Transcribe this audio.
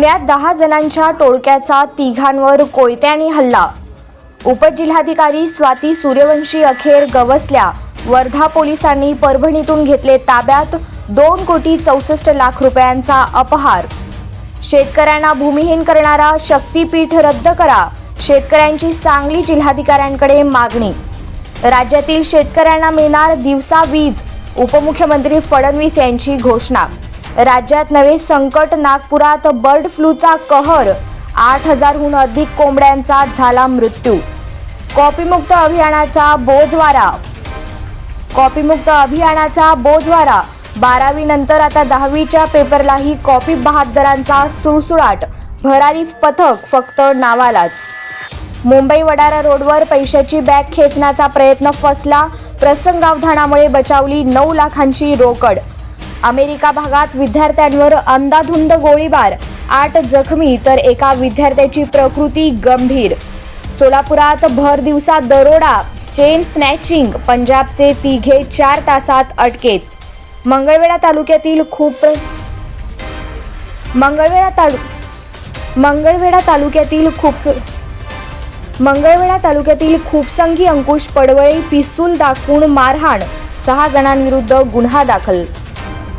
पुण्यात दहा जणांच्या टोळक्याचा तिघांवर कोयत्याने हल्ला. उपजिल्हाधिकारी स्वाती सूर्यवंशी अखेर गवसल्या. वर्धा पोलिसांनी परभणीतून घेतले ताब्यात दोन कोटी चौसष्ट लाख रुपयांचा अपहार. शेतकऱ्यांना भूमिहीन करणारा शक्तीपीठ रद्द करा शेतकऱ्यांची सांगली जिल्हाधिकाऱ्यांकडे मागणी. राज्यातील शेतकऱ्यांना मिळणार दिवसा वीज उपमुख्यमंत्री फडणवीस यांची घोषणा. राज्यात नवे संकट नागपुरात बर्ड फ्लूचा कहर. आठ हजारहून अधिक कोंबड्यांचा झाला मृत्यू. कॉपीमुक्त अभियानाचा बोजवारा. कॉपीमुक्त अभियानाचा बोजवारा. बारावी नंतर आता दहावीच्या पेपरलाही कॉपी बहादरांचा सुळसुळाट. भरारी पथक फक्त नावालाच. मुंबई वडारा रोडवर पैशाची बॅग खेचण्याचा प्रयत्न फसला. प्रसंगावधानामुळे बचावली नऊ लाखांची रोकड. अमेरिका भागात विद्यार्थ्यांवर अंदाधुंद गोळीबार आठ जखमी तर एका विद्यार्थ्याची प्रकृती गंभीर. सोलापुरात भर दिवसा दरोडा चेन स्नॅचिंग पंजाबचे तिघे चार तासात अटकेत. मंगळवेढा तालुक्यातील खूप मंगळवेढा तालु मंगळवेढा तालुक्यातील खूप मंगळवेढा तालुक्यातील खूपसंगी अंकुश पडवळे पिस्तूल दाखवून मारहाण सहा जणांविरुद्ध गुन्हा दाखल.